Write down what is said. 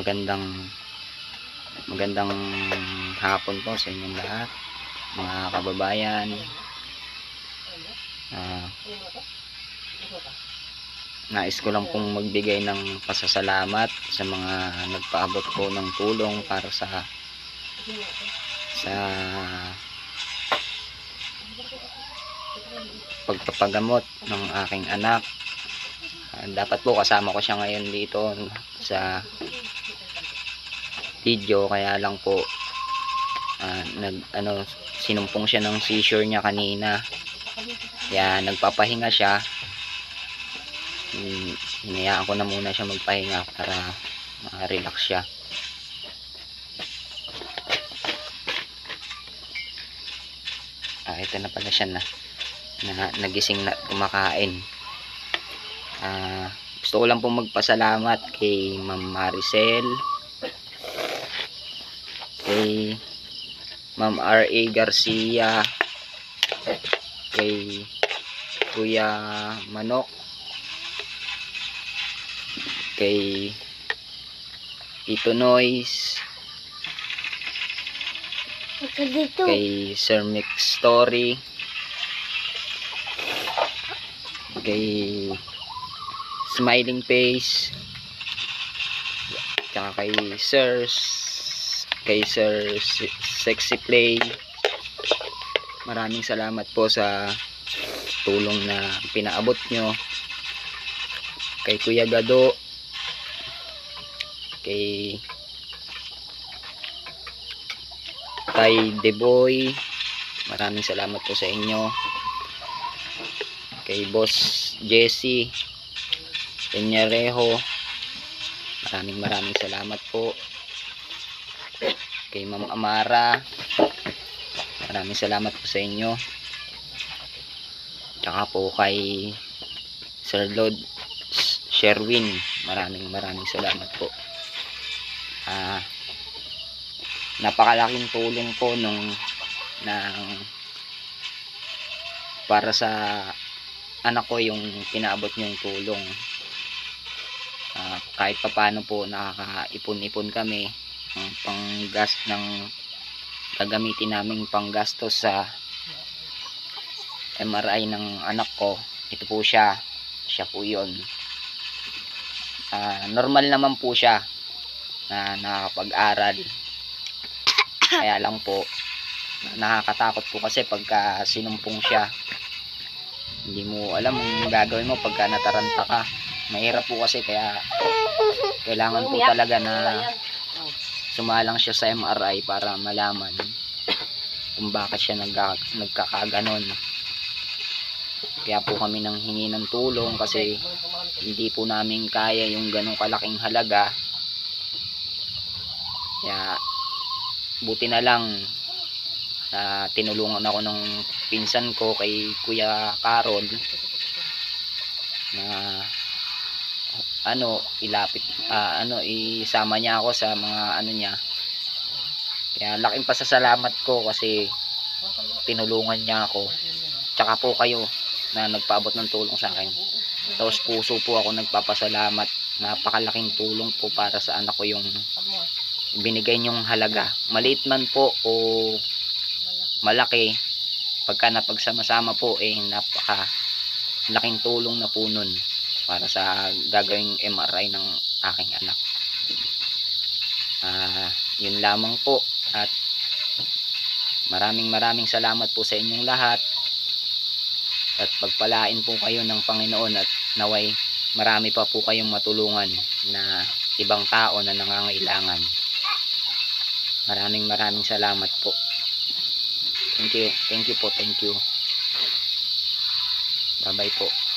Magandang magandang hapon po sa inyong lahat mga kababayan. Ah, nais ko lang pong magbigay ng pasasalamat sa mga nagpaabot po ng tulong para sa sa pagpapagamot ng aking anak. Ah, dapat po kasama ko siya ngayon dito sa video kaya lang po ah, nag ano sinumpong siya ng seizure niya kanina. Kaya nagpapahinga siya. Hmm, hinayaan ko na muna siya magpahinga para ma-relax siya. Ah ito na pala siya na, na nagising na kumakain. Ah, gusto ko lang pong magpasalamat kay Ma'am Maricel, kay Ma'am R.A. Garcia, kay Kuya Manok, kay Tito Noise, kay Sir Mix Story, kay Smiling Face, tsaka kay Sir kay Sir Se- Sexy Play. Maraming salamat po sa tulong na pinaabot nyo. Kay Kuya Gado, kay kay Deboy, maraming salamat po sa inyo. Kay Boss Jesse, Peñarejo, maraming maraming salamat po. Kay Ma'am Amara, maraming salamat po sa inyo. Tsaka po kay Sir Lord Sherwin, maraming maraming salamat po. Ah, napakalaking tulong po nung ng para sa anak ko yung pinaabot niyong tulong Ah, kahit papano po nakakaipon-ipon kami ng panggas ng gagamitin naming panggastos sa MRI ng anak ko. Ito po siya. Siya po yun. Ah, normal naman po siya na nakakapag-aral. Kaya lang po nakakatakot po kasi pagka sinumpong siya hindi mo alam ang gagawin mo pagka nataranta ka. Mahirap po kasi kaya kailangan po talaga na sumalang siya sa MRI para malaman kung bakit siya nagka, nagkakaganon. Kaya po kami nang hingi ng tulong kasi hindi po namin kaya yung ganong kalaking halaga. Kaya buti na lang na tinulungan ako ng pinsan ko kay Kuya Carol na ano ilapit ah, ano isama niya ako sa mga ano niya. Kaya laking pasasalamat ko kasi tinulungan niya ako. Tsaka po kayo na nagpaabot ng tulong sa akin. Tapos puso po ako nagpapasalamat. Napakalaking tulong po para sa anak ko yung binigay niyong halaga. Maliit man po o malaki pagka napagsama-sama po eh napaka laking tulong na po nun para sa gagawing MRI ng aking anak. Ah yun lamang po at maraming maraming salamat po sa inyong lahat. At pagpalain po kayo ng Panginoon at naway marami pa po kayong matulungan na ibang tao na nangangailangan. Maraming maraming salamat po. Thank you thank you po thank you. Bye bye po